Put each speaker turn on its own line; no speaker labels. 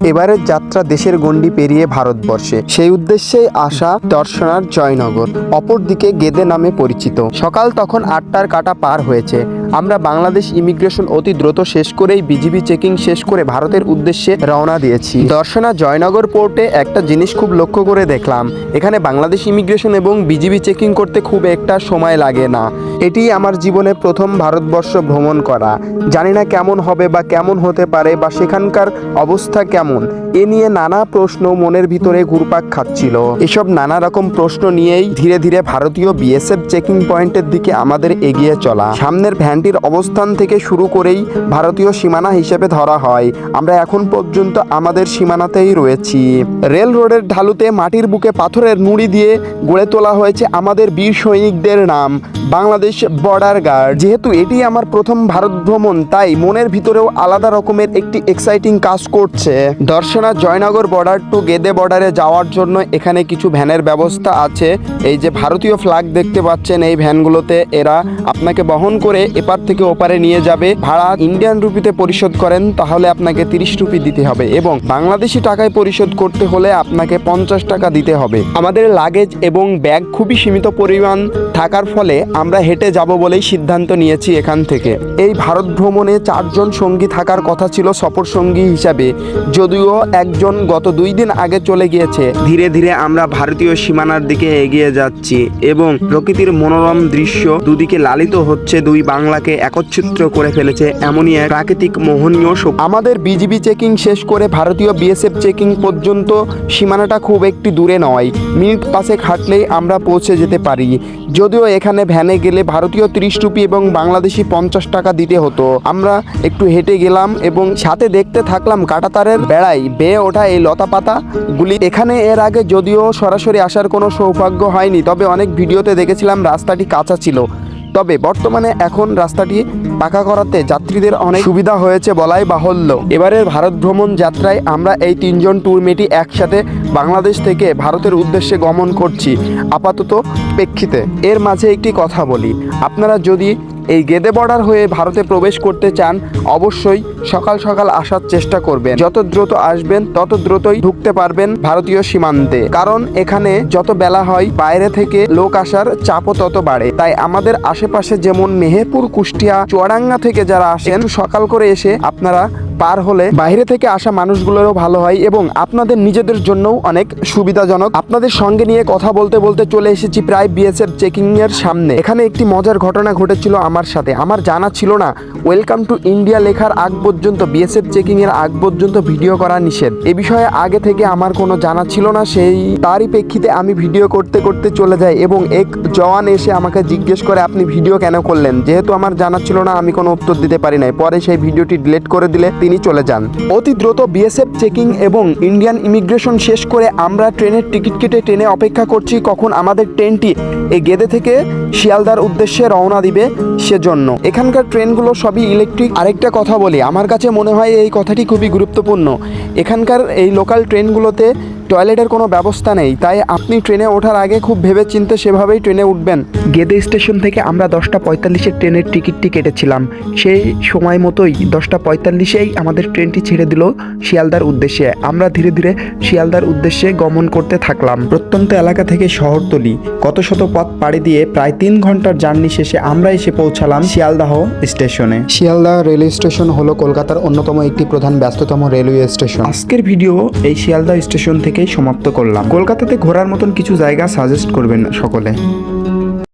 এবারের যাত্রা দেশের গণ্ডি পেরিয়ে ভারতবর্ষে। সেই উদ্দেশ্যে আসা দর্শনার জয়নগর, অপরদিকে গেদে নামে পরিচিত। সকাল তখন আটটার কাটা পার হয়েছে। আমরা বাংলাদেশ ইমিগ্রেশন অতি দ্রুত শেষ করেই বিজিবি চেকিং শেষ করে ভারতের উদ্দেশ্যে রওনা দিয়েছি। দর্শনা জয়নগর পোর্টে একটা জিনিস খুব লক্ষ্য করে দেখলাম। এখানে বাংলাদেশ ইমিগ্রেশন এবং বিজিবি চেকিং করতে খুব একটা সময় লাগে না। এটি আমার জীবনে প্রথম ভারতবর্ষ ভ্রমণ করা। জানি না কেমন হবে বা কেমন হতে পারে বা সেখানকার অবস্থা কেমন। এ নিয়ে নানা প্রশ্ন মনের ভিতরে ঘুরপাক খাচ্ছিল। এসব নানা রকম প্রশ্ন নিয়েই ধীরে ধীরে ভারতীয় বিএসএফ চেকিং পয়েন্টের দিকে আমাদের এগিয়ে চলা। সামনের ভ্যানটির অবস্থান থেকে শুরু করেই ভারতীয় সীমানা হিসেবে ধরা হয়। আমরা এখন পর্যন্ত আমাদের সীমানাতেই রয়েছি। রেল রোডের ঢালুতে মাটির বুকে পাথরের নুড়ি দিয়ে গড়ে তোলা হয়েছে আমাদের বীর সৈনিকদের নাম। বাংলাদেশ বর্ডার গার্ড যেহেতু এটি আমার প্রথম ভারত ভ্রমণ, তাই মনের ভিতরেও আলাদা রকমের একটি এক্সাইটিং কাজ করছে। দর্শনা জয়নগর বর্ডার টু গেদে বর্ডারে যাওয়ার জন্য এখানে কিছু ভ্যানের ব্যবস্থা আছে। এই যে ভারতীয় ফ্ল্যাগ দেখতে পাচ্ছেন, এই ভ্যানগুলোতে এরা আপনাকে বহন করে এপার থেকে ওপারে নিয়ে যাবে। ভাড়া ইন্ডিয়ান রুপিতে পরিশোধ করেন, তাহলে আপনাকে তিরিশ রুপি দিতে হবে এবং বাংলাদেশি টাকায় পরিশোধ করতে হলে আপনাকে পঞ্চাশ টাকা দিতে হবে। আমাদের লাগেজ এবং ব্যাগ খুবই সীমিত পরিমাণ থাকার ফলে আমরা হেঁটে যাব বলেই সিদ্ধান্ত নিয়েছি এখান থেকে। এই ভারত ভ্রমণে চারজন সঙ্গী থাকার কথা ছিল সফর সঙ্গী হিসাবে। যদিও একজন গত দুই দিন আগে চলে গিয়েছে। ধীরে ধীরে আমরা ভারতীয় সীমানার দিকে এগিয়ে যাচ্ছি এবং প্রকৃতির মনোরম দৃশ্য দুদিকে লালিত হচ্ছে, দুই বাংলাকে একচ্ছিত্র করে ফেলেছে এমনই এক প্রাকৃতিক মোহনীয়। আমাদের বিজিবি চেকিং শেষ করে ভারতীয় বিএসএফ চেকিং পর্যন্ত সীমানাটা খুব একটি দূরে নয়, মিনিট পাঁচেক হাঁটলেই আমরা পৌঁছে যেতে পারি। যদিও এখানে ভ্যানে গেলে ভারতীয় ত্রিশ রুপি এবং বাংলাদেশি পঞ্চাশ টাকা দিতে হতো। আমরা একটু হেঁটে গেলাম এবং সাথে দেখতে থাকলাম কাটাতারের বেড়াই। বেয়ে ওঠা এই লতা পাতা গুলি। এখানে এর আগে যদিও সরাসরি আসার কোনো সৌভাগ্য হয়নি, তবে অনেক ভিডিওতে দেখেছিলাম রাস্তাটি কাঁচা ছিল। তবে বর্তমানে এখন রাস্তাটি পাকা করাতে যাত্রীদের অনেক সুবিধা হয়েছে বলাই বাহল্য। এবারের ভারত ভ্রমণ যাত্রায় আমরা এই তিনজন ট্যুরমেটি একসাথে বাংলাদেশ থেকে ভারতের উদ্দেশ্যে গমন করছি, আপাতত প্রেক্ষিতে। এর মাঝে একটি কথা বলি। আপনারা যদি এই গেদে বর্ডার হয়ে ভারতে প্রবেশ করতে চান, অবশ্যই সকাল সকাল আসার চেষ্টা করবেন। যত দ্রুত আসবেন, তত দ্রুতই ঢুকতে পারবেন ভারতীয় সীমান্তে। কারণ এখানে যত বেলা হয়, বাইরে থেকে লোক আসার চাপও তত বাড়ে। তাই আমাদের আশেপাশে যেমন মেহেরপুর, কুষ্টিয়া, চুয়াডাঙ্গা থেকে যারা আসেন সকাল করে এসে আপনারা পার হলে বাইরে থেকে আসা মানুষগুলোরও ভালো হয় এবং আপনাদের নিজেদের জন্যও অনেক সুবিধাজনক। আপনাদের সঙ্গে নিয়ে কথা বলতে বলতে চলে এসেছি প্রায় বিএসএফ চেকিং এর সামনে। এখানে একটি মজার ঘটনা ঘটেছিল আমার সাথে। আমার জানা ছিল না। ওয়েলকাম টু ইন্ডিয়া লেখার আগ পর্যন্ত, বিএসএফ চেকিং এর আগ পর্যন্ত ভিডিও করা নিষেধ। এ বিষয়ে আগে থেকে আমার কোনো জানা ছিল না। সেই, তারই প্রেক্ষিতে আমি ভিডিও করতে করতে চলে যাই এবং এক জওয়ান এসে আমাকে জিজ্ঞেস করে, আপনি ভিডিও কেন করলেন? যেহেতু আমার জানা ছিল না, আমি কোনো উত্তর দিতে পারি নাই। পরে সেই ভিডিওটি ডিলেট করে দিলে তিনি চলে যান। অতি দ্রুত বিএসএফ চেকিং এবং ইন্ডিয়ান ইমিগ্রেশন শেষ করে আমরা ট্রেনের টিকিট কেটে ট্রেনে অপেক্ষা করছি কখন আমাদের ট্রেনটি এই গেদে থেকে শিয়ালদার উদ্দেশ্যে রওনা দিবে সেজন্য। এখানকার ট্রেনগুলো সবই ইলেকট্রিক। আরেকটা কথা বলি, আমার কাছে মনে হয় এই কথাটি খুবই গুরুত্বপূর্ণ। এখানকার এই লোকাল ট্রেনগুলোতে টয়লেটের কোনো ব্যবস্থা নেই তাই আপনি ট্রেনে ওঠার আগে খুব ভেবে চিনতে সেভাবেই ট্রেনে উঠবেন। গেদে স্টেশন থেকে আমরা দশটা পঁয়তাল্লিশের ট্রেনের টিকিটটি কেটেছিলাম। সেই সময় মতোই দশটা পঁয়তাল্লিশেই আমাদের ট্রেনটি ছেড়ে দিল শিয়ালদার উদ্দেশ্যে। আমরা ধীরে ধীরে শিয়ালদার উদ্দেশ্যে গমন করতে থাকলাম। প্রত্যন্ত এলাকা থেকে শহরতলি। কত শত পথ পাড়ি দিয়ে প্রায় তিন ঘণ্টার জার্নি শেষে আমরা এসে পৌঁছালাম শিয়ালদাহ স্টেশনে। শিয়ালদাহ রেলওয়ে স্টেশন হলো কলকাতার অন্যতম একটি প্রধান ব্যস্ততম রেলওয়ে স্টেশন। আজকের ভিডিও এই শিয়ালদাহ স্টেশন থেকেই সমাপ্ত করলাম। কলকাতাতে ঘোরার মতন কিছু জায়গা সাজেস্ট করবেন সকলে।